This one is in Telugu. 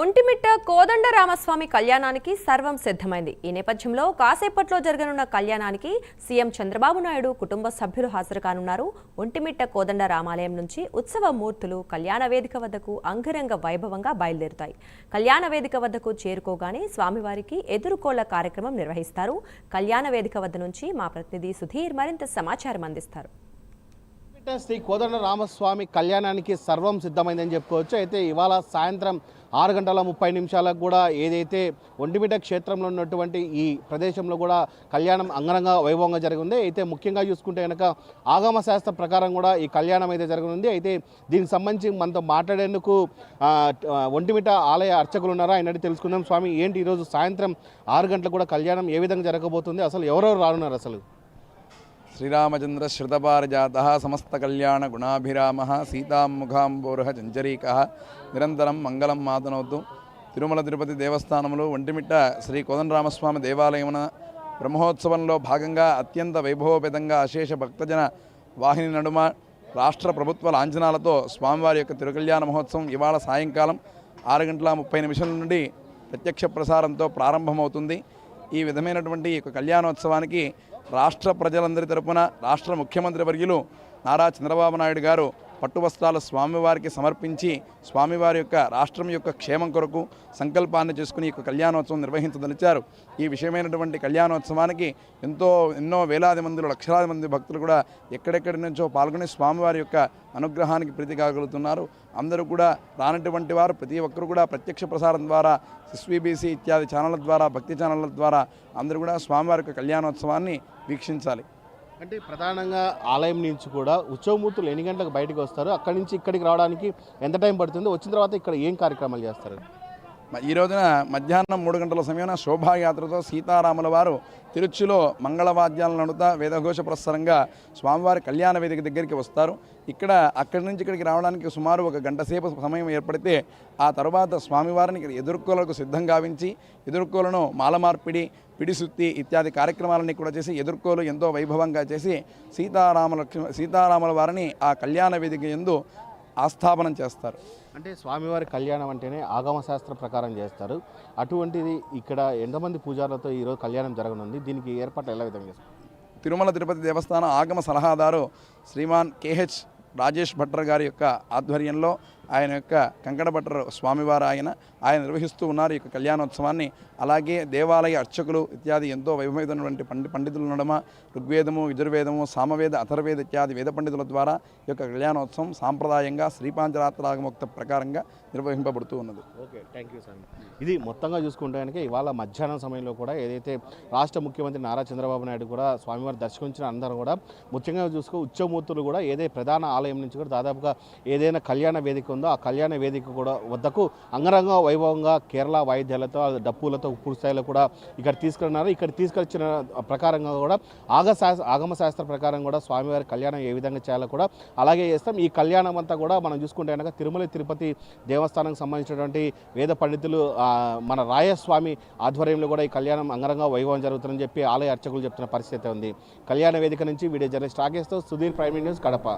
ఒంటిమిట్ట కోదండ రామస్వామి కళ్యాణానికి సర్వం సిద్ధమైంది. ఈ నేపథ్యంలో కాసేపట్లో జరగనున్న కళ్యాణానికి సీఎం చంద్రబాబు నాయుడు కుటుంబ సభ్యులు హాజరు కానున్నారు. ఒంటిమిట్ట కోదండ రామాలయం నుంచి ఉత్సవ మూర్తులు కళ్యాణ వేదిక వద్దకు అంగరంగ వైభవంగా బయలుదేరుతాయి. కళ్యాణ వేదిక వద్దకు చేరుకోగానే స్వామివారికి ఎదుర్కోళ్ళ కార్యక్రమం నిర్వహిస్తారు. కళ్యాణ వేదిక వద్ద నుంచి మా ప్రతినిధి సుధీర్ మరింత సమాచారం అందిస్తారు. శ్రీ కోదండ రామస్వామి కళ్యాణానికి సర్వం సిద్ధమైందని చెప్పుకోవచ్చు. అయితే ఇవాళ సాయంత్రం ఆరు గంటల ముప్పై నిమిషాలకు కూడా ఏదైతే ఒంటిమిట క్షేత్రంలో ఉన్నటువంటి ఈ ప్రదేశంలో కూడా కళ్యాణం అంగరంగ వైభవంగా జరిగింది. అయితే ముఖ్యంగా చూసుకుంటే కనుక ఆగమ శాస్త్ర ప్రకారం కూడా ఈ కళ్యాణం అయితే జరగనుంది. అయితే దీనికి సంబంధించి మనతో మాట్లాడేందుకు ఒంటిమిట ఆలయ అర్చకులు ఉన్నారా? ఆయన తెలుసుకుందాం. స్వామి ఏంటి ఈరోజు సాయంత్రం ఆరు గంటలకు కూడా కళ్యాణం ఏ విధంగా జరగబోతుంది? అసలు ఎవరెవరు రానున్నారు అసలు? శ్రీరామచంద్ర శ్రుతపారిజాత సమస్త కళ్యాణ గుణాభిరామ సీతాముఖాంబోరుహ చంచరీక నిరంతరం మంగళం మాతనవుతూ తిరుమల తిరుపతి దేవస్థానంలో ఒంటిమిట్ట శ్రీ కోదండరామస్వామి దేవాలయమున బ్రహ్మోత్సవంలో భాగంగా అత్యంత వైభవోపేతంగా అశేష భక్తజన వాహిని నడుమ రాష్ట్ర ప్రభుత్వ లాంఛనాలతో స్వామివారి యొక్క తిరుకల్యాణ మహోత్సవం ఇవాళ సాయంకాలం ఆరు గంటల ముప్పై నిమిషాల నుండి ప్రత్యక్ష ప్రసారంతో ప్రారంభమవుతుంది. ఈ విధమైనటువంటి ఈ యొక్క కళ్యాణోత్సవానికి రాష్ట్ర ప్రజలందరి తరపున రాష్ట్ర ముఖ్యమంత్రి వర్యులు నారా చంద్రబాబు నాయుడు గారు పట్టు వస్త్రాలు స్వామివారికి సమర్పించి స్వామివారి యొక్క రాష్ట్రం యొక్క క్షేమం కొరకు సంకల్పాన్ని చేసుకుని ఈ యొక్క కళ్యాణోత్సవం నిర్వహించదలిచారు ఈ విషయమైనటువంటి కళ్యాణోత్సవానికి ఎంతో ఎన్నో వేలాది మంది లక్షలాది మంది భక్తులు కూడా ఎక్కడెక్కడి నుంచో పాల్గొని స్వామివారి యొక్క అనుగ్రహానికి ప్రీతి కాగలుగుతున్నారు అందరూ కూడా రానటువంటి వారు ప్రతి ఒక్కరు కూడా ప్రత్యక్ష ప్రసారం ద్వారా ఎస్వీబీసీ ఇత్యాది ఛానళ్ళ ద్వారా భక్తి ఛానళ్ళ ద్వారా అందరూ కూడా స్వామివారి యొక్క కళ్యాణోత్సవాన్ని వీక్షించాలి. అంటే ప్రధానంగా ఆలయం నుంచి కూడా ఉత్సవమూర్తులు ఎన్ని గంటలకు బయటకు వస్తారు? అక్కడి నుంచి ఇక్కడికి రావడానికి ఎంత టైం పడుతుంది? వచ్చిన తర్వాత ఇక్కడ ఏం కార్యక్రమాలు చేస్తారు? ఈ రోజున మధ్యాహ్నం మూడు గంటల సమయంలో శోభాయాత్రతో సీతారాముల వారు తిరుచులో మంగళవాద్యాలను నడుతా వేదఘోష ప్రసరంగా స్వామివారి కళ్యాణ వేదిక దగ్గరికి వస్తారు. ఇక్కడ అక్కడి నుంచి ఇక్కడికి రావడానికి సుమారు ఒక గంట సేపు సమయం ఏర్పడితే ఆ తర్వాత స్వామివారిని ఇక్కడ ఎదుర్కోలకు సిద్ధం గావించి ఎదుర్కోలను మాల మార్పిడి పిడిసుత్తి ఇత్యాది కార్యక్రమాలన్నీ కూడా చేసి ఎదుర్కోలు ఎంతో వైభవంగా చేసి సీతారామ లక్ష్మ సీతారాముల వారిని ఆ కళ్యాణ వేదిక ఎందు ఆస్థాపనం చేస్తారు. అంటే స్వామివారి కళ్యాణం అంటేనే ఆగమ శాస్త్ర ప్రకారం చేస్తారు. అటువంటిది ఇక్కడ ఎంతమంది పూజారులతో ఈరోజు కళ్యాణం జరగనుంది? దీనికి ఏర్పాట్లు ఎలా విధంగా చేస్తారు? తిరుమల తిరుపతి దేవస్థానం ఆగమ సలహాదారు శ్రీమాన్ కేహెచ్ రాజేష్ భట్టర్ గారి యొక్క ఆధ్వర్యంలో ఆయన యొక్క కంకటభట్టరు స్వామివారు ఆయన ఆయన నిర్వహిస్తూ ఉన్నారు ఈ యొక్క కళ్యాణోత్సవాన్ని. అలాగే దేవాలయ అర్చకులు ఇత్యాది ఎంతో వైభవమైనటువంటి పండి పండితులు నడుమ ఋగ్వేదము యజుర్వేదము సామవేద అథర్వేద ఇత్యాది వేద పండితుల ద్వారా ఈ యొక్క కళ్యాణోత్సవం సాంప్రదాయంగా శ్రీపాంచరాత్రాగమోక్త ప్రకారంగా నిర్వహింపబడుతూ ఉన్నది. Okay thank you sir. ఇది మొత్తంగా చూసుకుంటే కనుక ఇవాళ మధ్యాహ్నం సమయంలో కూడా ఏదైతే రాష్ట్ర ముఖ్యమంత్రి నారా చంద్రబాబు నాయుడు కూడా స్వామివారి దర్శించిన అందరూ కూడా ముఖ్యంగా చూసుకో ఉచ్చమూర్తులు కూడా ఏదైతే ప్రధాన ఆలయం నుంచి కూడా దాదాపుగా ఏదైనా కళ్యాణ వేదిక ఉందో ఆ కళ్యాణ వేదిక కూడా వద్దకు అంగరంగ వైభవంగా కేరళ వాయిద్యాలతో డప్పులతో పూర్తి స్థాయిలో కూడా ఇక్కడ తీసుకున్నారు. ఇక్కడ తీసుకొచ్చిన ప్రకారంగా కూడా ఆగ ఆగమ శాస్త్ర ప్రకారం కూడా స్వామివారి కళ్యాణం ఏ విధంగా చేయాలో కూడా అలాగే చేస్తాం. ఈ కళ్యాణం అంతా కూడా మనం చూసుకుంటే కనుక తిరుమల తిరుపతి దేవస్థానానికి సంబంధించినటువంటి వేద పండితులు మన రాయస్వామి ఆధ్వర్యంలో కూడా ఈ కళ్యాణం అంగరంగ వైభవం జరుగుతుందని చెప్పి ఆలయ అర్చకులు చెప్తున్న పరిస్థితి ఉంది. కళ్యాణ వేదిక నుంచి వీడియో జర్నలిస్ట్ రాకేష్తో సుధీర్ ప్రైమ్ న్యూస్ కడప.